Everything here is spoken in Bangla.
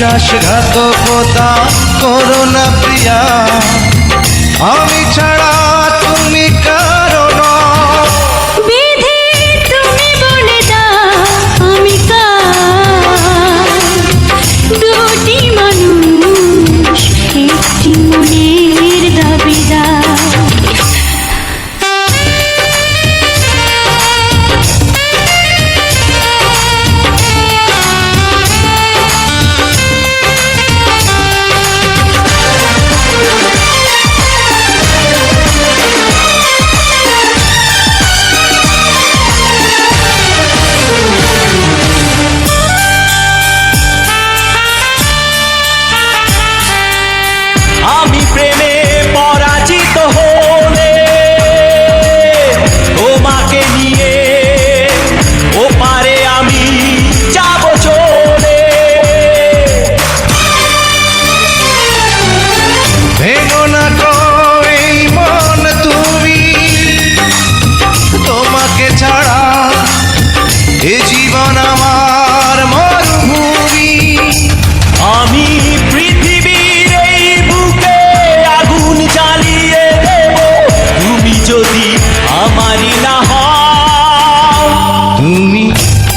বিশ্বাস রাখো খোদা করোনা প্রিয়া। আমি ছাড়া তুমি